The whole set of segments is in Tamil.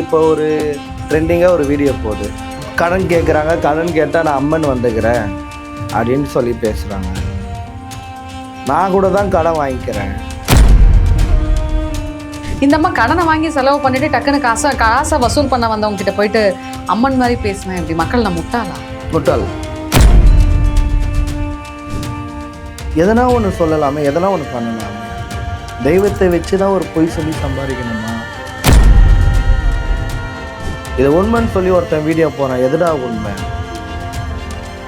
இப்போ ஒரு ட்ரெண்டிங்காக ஒரு வீடியோ போகுது. கடன் கேட்குறாங்க கடன் கேட்டால் நான் அம்மன் வந்துக்கிறேன் அப்படின்னு சொல்லி பேசுகிறாங்க நான் கூட தான் கடன் வாங்கிக்கிறேன். இந்த அம்மா கடனை வாங்கி செலவு பண்ணிட்டு டக்குன்னு காசை காசை வசூல் பண்ண வந்தவங்க கிட்ட போயிட்டு அம்மன் மாதிரி பேசினேன் இப்படி மக்கள் நான் முட்டாளா? முட்டாள். எதனா ஒன்று சொல்லலாமே எதனா ஒன்று பண்ணலாமே. தெய்வத்தை வச்சு தான் ஒரு பொய் சொல்லி சம்பாதிக்கணுமா? இது உண்மைன்னு சொல்லி ஒருத்தன் வீடியோ போகிறான் எதுடா உண்மை?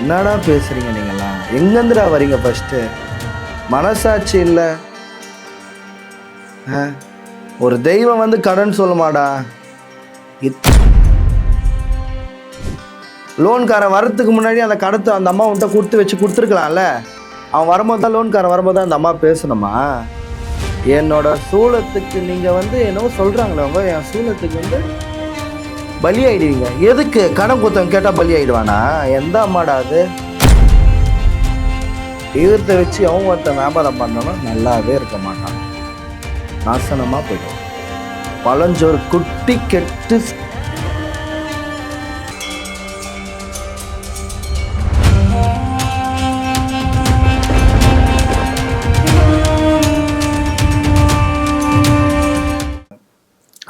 என்னடா பேசுகிறீங்க நீங்களாம் எங்கேருந்துடா வரீங்க ஃபஸ்ட்டு மனசாட்சி இல்லை. ஆ? ஒரு தெய்வம் வந்து கடன் சொல்லுமாடா? இத் லோன்காரன் வரத்துக்கு முன்னாடி அந்த கடத்தை அந்த அம்மா உன்ட்ட கொடுத்து வச்சு கொடுத்துருக்கலாம்ல. அவன் வரும்போது தான் லோன்காரன் வரும்போது தான் அந்த அம்மா பேசணுமா? என்னோட சூழத்துக்கு நீங்கள் வந்து என்னவோ சொல்கிறாங்களே அவங்க என் சூளத்துக்கு வந்து பலி ஆயிடுவீங்க எதுக்கு? கடன் குத்தம் கேட்டால் பலி ஆயிடுவானா எந்த அம்மாடா அது? தெய்வத்தை வச்சு அவன் ஒருத்தன் வியாபாரம் பண்ணவன் நல்லாவே இருக்க மாட்டான். நாசனமாக போயிடும். பழஞ்சோறு குட்டி கெட்டு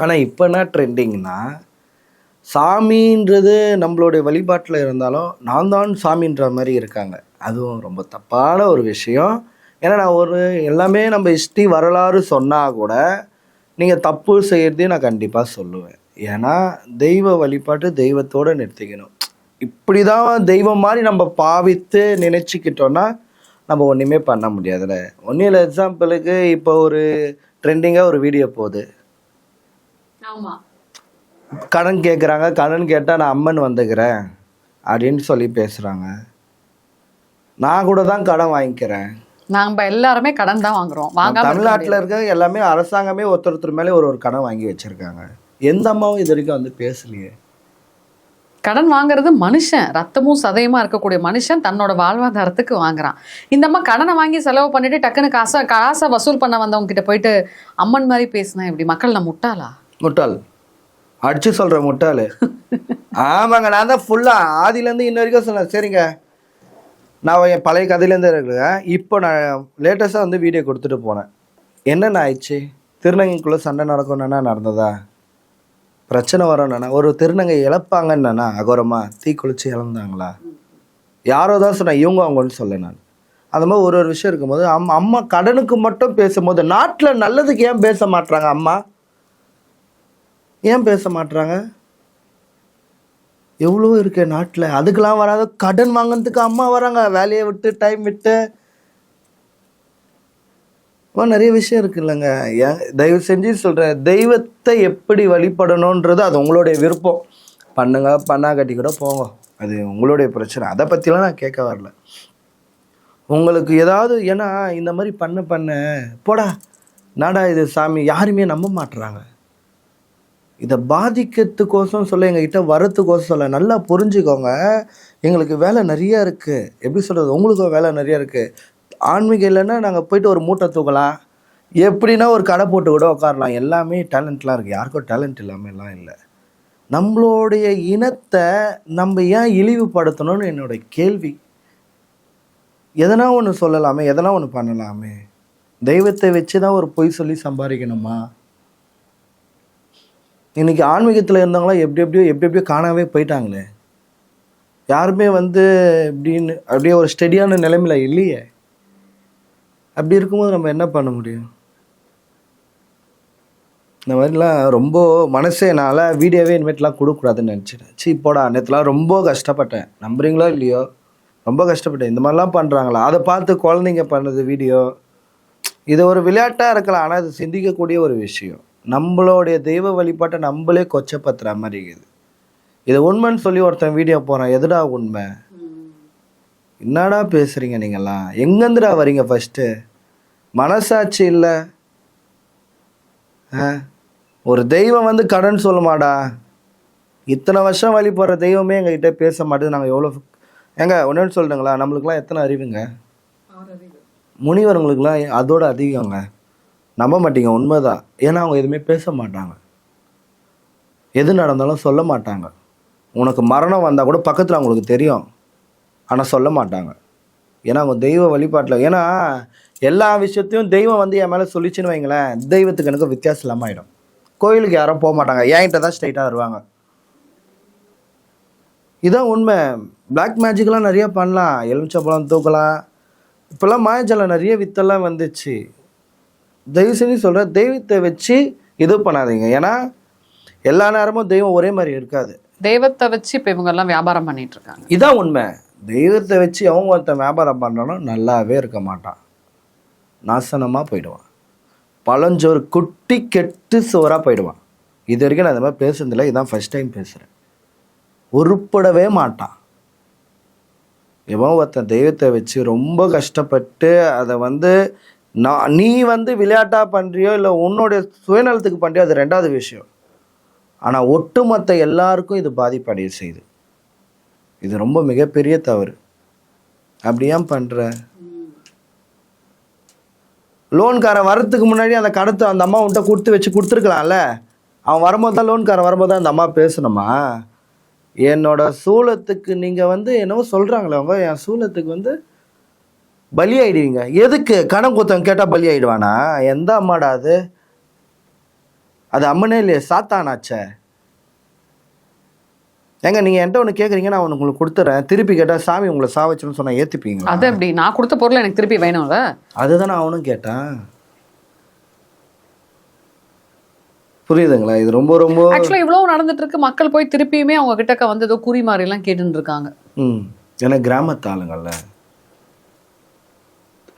ஆனால் இப்போ என்ன ட்ரெண்டிங்னா சாமின்றது நம்மளுடைய வழிபாட்டில் இருந்தாலும் நான் தான் சாமின்ற மாதிரி இருக்காங்க. அதுவும் ரொம்ப தப்பான ஒரு விஷயம். ஏன்னா நான் ஒரு எல்லாமே நம்ம ஹிஸ்ட்ரி வரலாறு சொன்னால் கூட நீங்கள் தப்பு செய்கிறதையும் நான் கண்டிப்பாக சொல்லுவேன். ஏன்னா தெய்வ வழிபாட்டு தெய்வத்தோடு நிறுத்திக்கணும். இப்படி தான் தெய்வம் மாதிரி நம்ம பாவித்து நினச்சிக்கிட்டோன்னா நம்ம ஒன்றுமே பண்ண முடியாதுல்ல ஒன்றும் இல்லை எக்ஸாம்பிளுக்கு இப்போ ஒரு ட்ரெண்டிங்காக ஒரு வீடியோ போகுது. கடன் கேட்குறாங்க கடன் கேட்டால் நான் அம்மன் வந்துக்கிறேன் அப்படின்னு சொல்லி பேசுகிறாங்க நான் கூட தான் கடன் வாங்கிக்கிறேன். நாம எல்லாருமே கடன் தான் வாங்குறோம். இருக்க தமிழ்நாட்டில் இருக்க எல்லாமே அரசாங்கமே ஒருத்தர் ஒருத்தர் மேலே ஒரு ஒரு கடன் வாங்கி வச்சுருக்காங்க. எந்த அம்மாவும் இது வரைக்கும் வந்து பேசலையே. கடன் வாங்குறது மனுஷன். ரத்தமும் சதயமா இருக்கக்கூடிய மனுஷன் தன்னோட வாழ்வாதாரத்துக்கு வாங்குறான். இந்த அம்மா கடனை வாங்கி செலவு பண்ணிட்டு டக்குன்னு காசை காசை வசூல் பண்ண வந்தவங்க கிட்ட போயிட்டு அம்மன் மாதிரி பேசினேன் இப்படி மக்கள் நான் முட்டாளா? முட்டாள். அடிச்சு சொல்கிற முட்டாள். ஆமாங்க நான் தான் ஃபுல்லாக ஆதியிலேருந்து இன்ன வரைக்கும் சொன்னேன். சரிங்க. நான் என் பழைய கதையிலேருந்து இருக்கிறேன். இப்போ நான் லேட்டஸ்ட்டாக வந்து வீடியோ கொடுத்துட்டு போனேன். என்னென்ன ஆயிடுச்சு? திருநங்கைக்குள்ளே சண்டை நடக்கணும்னா நடந்ததா? பிரச்சனை வரணும்னா ஒரு திருநங்கை இழப்பாங்கன்னு அகோரமா? தீ குளிச்சு இழந்தாங்களா? யாரோ தான் சொன்னேன் இவங்க அவங்கன்னு சொல்ல நான். அந்த மாதிரி ஒரு ஒரு விஷயம் இருக்கும்போது அம்மா அம்மா கடனுக்கு மட்டும் பேசும்போது நாட்டில் நல்லதுக்கு ஏன் பேச மாட்றாங்க அம்மா? ஏன் பேச மாட்டுறாங்க எவ்வளோ இருக்கு நாட்டில். அதுக்கெலாம் வராத கடன் வாங்கினதுக்கு அம்மா வராங்க. வேலையை விட்டு டைம் விட்டு. நிறைய விஷயம் இருக்கு இல்லைங்க. ஏன் தயவு செஞ்சு சொல்கிறேன் தெய்வத்தை எப்படி வழிபடணுன்றது அது உங்களுடைய விருப்பம். பண்ணுங்க பண்ணா கட்டி கூட போங்க. அது உங்களுடைய பிரச்சனை. அதை பற்றிலாம் நான் கேட்க வரல. உங்களுக்கு ஏதாவது ஏன்னா இந்த மாதிரி பண்ண பண்ண. போடா. நாடா இது சாமி? யாருமே நம்ப மாட்டுறாங்க இதை பாதிக்கிறதுக்கோசம் சொல்ல எங்ககிட்ட வரத்துக்கோசம் சொல்ல நல்லா புரிஞ்சுக்கோங்க. எங்களுக்கு வேலை நிறையா இருக்குது எப்படி சொல்கிறது உங்களுக்கும் வேலை நிறையா இருக்குது ஆன்மீகம் இல்லைன்னா நாங்கள் போயிட்டு ஒரு மூட்டை தூக்கலாம் எப்படின்னா ஒரு கடை போட்டு கூட உட்காரலாம். எல்லாமே டேலண்ட்லாம் இருக்குது யாருக்கும் டேலண்ட் இல்லாமல்லாம் இல்லை. நம்மளுடைய இனத்தை நம்ம ஏன் இழிவுபடுத்தணும்னு என்னுடைய கேள்வி. எதனா ஒன்று சொல்லலாமே எதனா ஒன்று பண்ணலாமே. தெய்வத்தை வச்சு தான் ஒரு பொய் சொல்லி சம்பாதிக்கணுமா? இன்னைக்கு ஆன்மீகத்தில் இருந்தவங்களாம் எப்படி எப்படியோ எப்படி எப்படியோ காணாமே போயிட்டாங்களே. யாருமே வந்து இப்படின்னு அப்படியே ஒரு ஸ்டெடியான நிலைமையில இல்லையே. அப்படி இருக்கும்போது நம்ம என்ன பண்ண முடியும்? இந்த மாதிரிலாம் ரொம்ப மனசே என்னால் வீடியோவே இனிமேட்லாம் கொடுக்கக்கூடாதுன்னு நினச்சிட்டேன். சீ போடா நேற்றுலாம் ரொம்ப கஷ்டப்பட்டேன். நம்புறீங்களோ இல்லையோ? ரொம்ப கஷ்டப்பட்டேன். இந்த மாதிரிலாம் பண்ணுறாங்களா அதை பார்த்து குழந்தைங்க பண்ணுறது வீடியோ. இது ஒரு விளையாட்டாக இருக்கலாம். ஆனால் அது சிந்திக்கக்கூடிய ஒரு விஷயம். நம்மளுடைய தெய்வ வழிபாட்டை நம்மளே கொச்சப்படுத்துகிற மாதிரி இருக்குது. இது உண்மைன்னு சொல்லி ஒருத்தன் வீடியோ போகிறான் எதுடா உண்மை? என்னடா பேசுகிறீங்க நீங்கள்லாம் எங்கேருந்துடா வரீங்க ஃபஸ்ட்டு மனசாட்சி இல்லை. ஒரு தெய்வம் வந்து கடன் சொல்லுமாடா. இத்தனை வருஷம் வழிபடுற தெய்வமே எங்ககிட்ட பேச மாட்டேது நாங்கள் எவ்வளோ ஏங்க ஒன்று சொல்லுங்களா நம்மளுக்குலாம் எத்தனை அறிவுங்க? முனிவர்களுக்கெல்லாம் அதோட அதிகங்க. நம்ப மாட்டீங்க உண்மைதான். ஏன்னா அவங்க எதுவுமே பேச மாட்டாங்க. எது நடந்தாலும் சொல்ல மாட்டாங்க. உனக்கு மரணம் வந்தால் கூட பக்கத்தில் அவங்களுக்கு தெரியும். ஆனால் சொல்ல மாட்டாங்க. ஏன்னா அவங்க தெய்வ வழிபாட்டில் ஏன்னா எல்லா விஷயத்தையும் தெய்வம் வந்து என் மேலே சொல்லிச்சுன்னு வைங்களேன் தெய்வத்துக்கு எனக்கு வித்தியாசம் இல்லாமல் ஆகிடும் கோயிலுக்கு யாரும் போக மாட்டாங்க. என்கிட்ட தான் ஸ்ட்ரைட்டாக வருவாங்க. இதான் உண்மை. பிளாக் மேஜிக்லாம் நிறைய பண்ணலாம். எலுமிச்சப்பழம் தூக்கலாம். இப்போல்லாம் மாயஜலம் நிறைய வித்தெல்லாம் வந்துச்சு. தயவு செஞ்சு சொல்கிறேன் தெய்வத்தை வச்சு இது பண்ணாதீங்க. ஏன்னா எல்லா நேரமும் தெய்வம் ஒரே மாதிரி இருக்காது. தெய்வத்தை வச்சு இப்போ இவங்க எல்லாம் வியாபாரம் பண்ணிட்டு இருக்காங்க. இதான் உண்மை. தெய்வத்தை வச்சு அவங்க ஒருத்தன் வியாபாரம் பண்ணுறானோ நல்லாவே இருக்க மாட்டான். நாசனமாக போயிடுவான். பழஞ்சோறு குட்டி கெட்டு சோறாக போயிடுவான். இது வரைக்கும் நான் இந்த மாதிரி பேசுனதில்ல இதான் ஃபர்ஸ்ட் டைம் பேசுகிறேன் உருப்படவே மாட்டான். இவன் ஒருத்தன் தெய்வத்தை வச்சு ரொம்ப கஷ்டப்பட்டு அதை வந்து நான் நீ வந்து விளையாட்டாக பண்ணுறியோ இல்லை உன்னுடைய சுயநலத்துக்கு பண்ணுறியோ அது ரெண்டாவது விஷயம். ஆனால் ஒட்டுமொத்த எல்லாருக்கும் இது பாதிப்படைய செய்யுது. இது ரொம்ப மிகப்பெரிய தவறு. அப்படி ஏன் பண்ணுற லோன்காரன் வரத்துக்கு முன்னாடி அந்த கடத்தை அந்த அம்மா உன்ட்ட கொடுத்து வச்சு கொடுத்துருக்கலாம்ல? அவன் வரும்போது தான் லோன்காரன் வரும்போது தான் அந்த அம்மா பேசணுமா? என்னோட சூலத்துக்கு நீங்கள் வந்து என்னவோ சொல்கிறாங்களே அவங்க என் சூலத்துக்கு வந்து பலி ஆயிடுவீங்க எதுக்கு? கடன் குத்தவன் கேட்டால் பலி ஆயிடுவானா எந்த அம்மாடா அது? அது அம்மனே இல்லையே சாத்தானாச்சே. ஏங்க நீங்கள் என்கிட்ட ஒன்று கேட்குறீங்க நான் உங்களுக்கு கொடுத்துட்றேன் திருப்பி கேட்டால் சாமி உங்களை சாவச்சுன்னு சொன்னால் ஏற்றுப்பீங்களா அது எப்படி? நான் கொடுத்த பொருள் எனக்கு திருப்பி வேணும்ல? அதுதான் நான் அவனும் கேட்டேன். புரியுதுங்களா? இது ரொம்ப ரொம்ப ஆக்சுவலா இவ்வளவு நடந்துட்டு இருக்கு மக்கள் போய் திருப்பியுமே அவங்க கிட்டக்க வந்து ஏதோ குறி மாதிரி எல்லாம் கேட்டுட்டு இருக்காங்க ம். ஏன்னா கிராமத்து ஆளுங்கள்ல.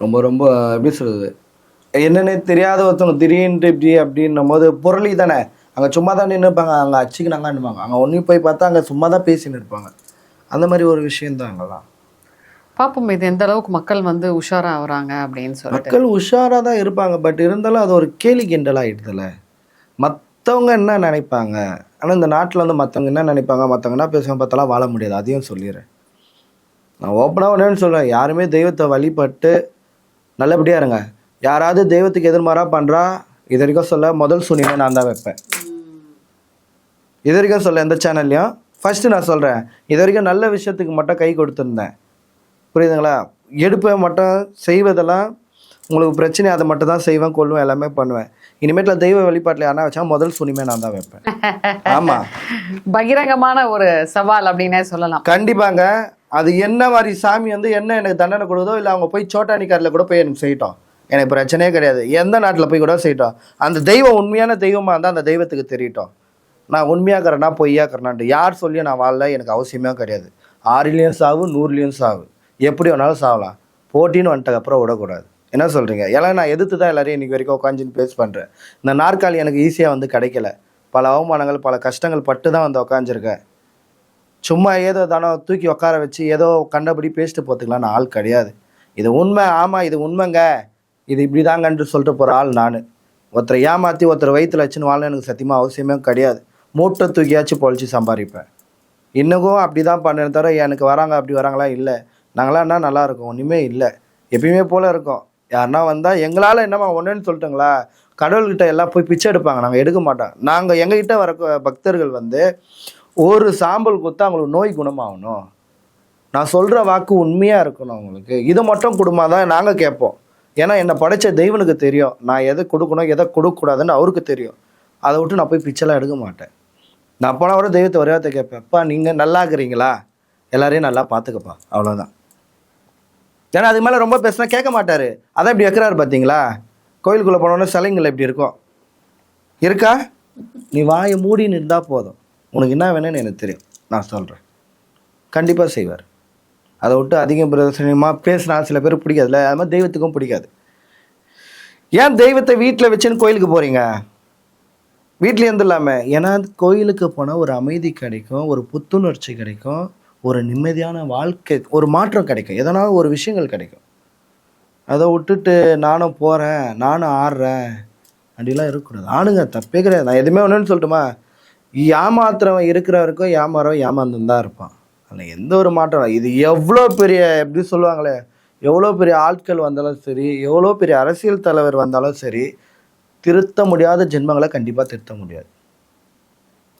ரொம்ப ரொம்ப எப்படி சொல்றது? என்னன்னே தெரியாத ஒருத்தவங்க திடீர்னு இப்படி அப்படின்னும் போது புரளி தானே? அங்கே சும்மா தான் நின்றுப்பாங்க அங்கே அச்சுக்குனாங்கன்னுவாங்க அங்கே ஒன்றையும் போய் பார்த்தா அங்கே சும்மா தான் பேசின்னு இருப்பாங்க. அந்த மாதிரி ஒரு விஷயம்தான் அங்கெல்லாம். பாப்போம் இது எந்த அளவுக்கு மக்கள் வந்து உஷாரா ஆகுறாங்க அப்படின்னு சொல்லிட்டு. மக்கள் உஷாராக தான் இருப்பாங்க பட் இருந்தாலும் அது ஒரு கேலி கிண்டல் ஆகிடுதுல மற்றவங்க என்ன நினைப்பாங்க? ஆனால் இந்த நாட்டில் வந்து மற்றவங்க என்ன நினைப்பாங்க? மற்றவங்க என்ன பேசுவாங்க பார்த்தாலாம் வாழ முடியாது. அதையும் சொல்லிடுறேன். நான் ஓப்பனாக ஒன்றேன்னு சொல்கிறேன் யாருமே தெய்வத்தை வழிபட்டு நல்லபடியாக இருங்க. யாராவது தெய்வத்துக்கு எதிர்மாராக பண்ணுறா இது வரைக்கும் சொல்ல முதல் சூனியமே நான் தான் வைப்பேன். இது வரைக்கும் சொல்ல எந்த சேனல்லையும் ஃபஸ்ட்டு நான் சொல்கிறேன் இது வரைக்கும் நல்ல விஷயத்துக்கு மட்டும் கை கொடுத்துருந்தேன். புரியுதுங்களா? எடுப்பை மட்டும் செய்வதெல்லாம் உங்களுக்கு பிரச்சனை அதை மட்டும் தான் செய்வேன் கொள்வேன் எல்லாமே பண்ணுவேன். இனிமேட்டில் தெய்வ வழிபாட்டில் யாரா வச்சா முதல் சுனிமே நான் தான் வைப்பேன். ஆமாம் பகிரங்கமான ஒரு சவால் அப்படின்னே சொல்லலாம். கண்டிப்பாங்க. அது என்ன மாதிரி சாமி வந்து என்ன எனக்கு தண்டனை கொடுக்குதோ இல்லை அவங்க போய் சோட்டானிக்காரில் கூட போய் எனக்கு செய்யட்டும். எனக்கு பிரச்சனையே கிடையாது. எந்த நாட்டில் போய் கூட செய்யட்டும். அந்த தெய்வம் உண்மையான தெய்வமாக இருந்தால் அந்த தெய்வத்துக்கு தெரியட்டும் நான் உண்மையாக்கிறேன்னா பொய்யாக்கிறேனான்ட்டு யார் சொல்லியும் நான் வாழல எனக்கு அவசியமே கிடையாது. ஆறுலேயும் சாவு நூறுலேயும் சாவு. எப்படி வேணாலும் சாவலாம். போட்டின்னு வந்துட்டக்கு அப்புறம் விடக்கூடாது. என்ன சொல்கிறீங்க எல்லாம் நான் எதிர்த்து தான் எல்லாரையும் இன்றைக்கி வரைக்கும் உட்காந்துன்னு பேஸ் பண்ணுறேன் இந்த நாற்காலி எனக்கு ஈஸியாக வந்து கிடைக்கல. பல அவமானங்கள் பல கஷ்டங்கள் பட்டு தான் வந்து உட்காந்துருக்கேன் சும்மா ஏதோ தானோ தூக்கி உட்கார வச்சு ஏதோ கண்டபடி பேசிட்டு போத்துக்கலாம் நான் ஆள் கிடையாது. இது உண்மை ஆமாம் இது உண்மைங்க. இது இப்படி தாங்கன்ட்டு சொல்லிட்டு போகிற ஆள் நான். ஒருத்தரை ஏமாற்றி ஒருத்தர் வயிற்றுல வச்சுன்னு வாழ எனக்கு சத்தியமாக அவசியமே கிடையாது. மூட்டை தூக்கியாச்சும் பொழிச்சு சம்பாதிப்பேன். இன்னும் அப்படி தான் பண்ணேன் தவிர எனக்கு வராங்க அப்படி வராங்களா? இல்லை. நாங்களாம் என்ன நல்லாயிருக்கோம் ஒன்றுமே இல்லை. எப்பயுமே போல் இருக்கோம். யாருன்னா வந்தால் எங்களால் என்னம்மா ஒன்றுன்னு சொல்லிட்டுங்களா? கடவுள்கிட்ட எல்லாம் போய் பிச்சை எடுப்பாங்க. நாங்கள் எடுக்க மாட்டோம். நாங்கள் எங்ககிட்ட வர பக்தர்கள் வந்து ஒரு சாம்பல் கொடுத்தா அவங்களுக்கு நோய் குணமாகணும். நான் சொல்கிற வாக்கு உண்மையாக இருக்கணும் அவங்களுக்கு. இது மட்டும் கொடுமா தான் நாங்கள் கேட்போம். ஏன்னா என்னை படைத்த தெய்வனுக்கு தெரியும். நான் எதை கொடுக்கணும் எதை கொடுக்கக்கூடாதுன்னு அவருக்கு தெரியும். அதை விட்டு நான் போய் பிச்சைலாம் எடுக்க மாட்டேன். நான் போனால் வர தெய்வத்தை ஒரே கேட்பேன். அப்பா நீங்கள் நல்லா இருக்கிறீங்களா எல்லாரையும் நல்லா பார்த்துக்கப்பா அவ்வளோதான் ஏன்னா அதுக்கு மேலே ரொம்ப பேசினா கேட்க மாட்டார். அதான் இப்படி வைக்கிறாரு பார்த்தீங்களா கோயிலுக்குள்ளே போனோன்னே சிலைங்கள் இப்படி இருக்கும்? இருக்கா? நீ வாயை மூடின்னு இருந்தால் போதும். உனக்கு என்ன வேணும்னு எனக்கு தெரியும். நான் சொல்கிறேன் கண்டிப்பாக செய்வார். அதை விட்டு அதிகம் பிரதர்சனமாக பேசினா சில பேர் பிடிக்காதுல்ல? அது மாதிரி தெய்வத்துக்கும் பிடிக்காது. ஏன் தெய்வத்தை வீட்டில் வச்சுன்னு கோயிலுக்கு போகிறீங்க வீட்ல இருந்து இல்லாமல் ஏன்னா கோயிலுக்கு போனால் ஒரு அமைதி கிடைக்கும் ஒரு புத்துணர்ச்சி கிடைக்கும். ஒரு நிம்மதியான வாழ்க்கை ஒரு மாற்றம் கிடைக்கும். எதனால் ஒரு விஷயங்கள் கிடைக்கும். அதை விட்டுட்டு நானும் போகிறேன் நானும் ஆடுறேன் அப்படிலாம் இருக்கக்கூடாது. ஆணுங்க தப்பே கிடையாது. நான் எதுவுமே ஒன்றுன்னு சொல்லட்டுமா? ஏமாத்துறவன் இருக்கிறவருக்கும் ஏமாறவன் ஏமாந்துன்னு தான் இருப்பான். அதில் எந்த ஒரு மாற்றம் இது எவ்வளோ பெரிய எப்படி சொல்லுவாங்களே எவ்வளோ பெரிய ஆட்கள் வந்தாலும் சரி எவ்வளோ பெரிய அரசியல் தலைவர் வந்தாலும் சரி திருத்த முடியாத ஜென்மங்களை கண்டிப்பாக திருத்த முடியாது.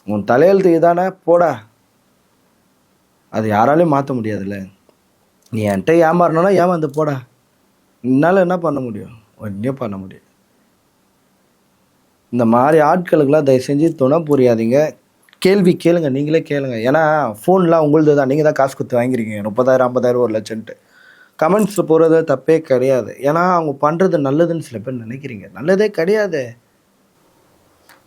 உன் தலையெழுத்து இதானே? போடா. அது யாராலையும் மாற்ற முடியாதுல்ல. நீ என்கிட்ட ஏமாறணும்னா ஏமாந்து போடா. என்னால் என்ன பண்ண முடியும்? ஒன்றும் பண்ண முடியும் இந்த மாதிரி ஆட்களுக்கெல்லாம் தயவு செஞ்சு துணை புரியாதீங்க. கேள்வி கேளுங்க நீங்களே கேளுங்க. ஏன்னா ஃபோன்லாம் உங்களுது தான். நீங்கள் தான் காசு கொடுத்து வாங்கிருக்கீங்க முப்பதாயிரம் ஐம்பதாயிரம் ஒரு லட்சம்ட்டு கமெண்ட்ஸ் போகிறது தப்பே கிடையாது. ஏன்னா அவங்க பண்ணுறது நல்லதுன்னு சில பேர் நினைக்கிறீங்க. நல்லதே கிடையாது.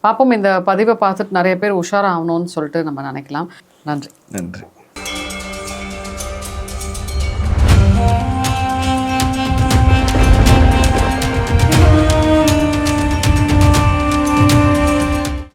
பாப்போம் இந்த பதிவை பார்த்துட்டு நிறைய பேர் உஷாராகணும்னு சொல்லிட்டு நம்ம நினைக்கலாம். நன்றி. நன்றி.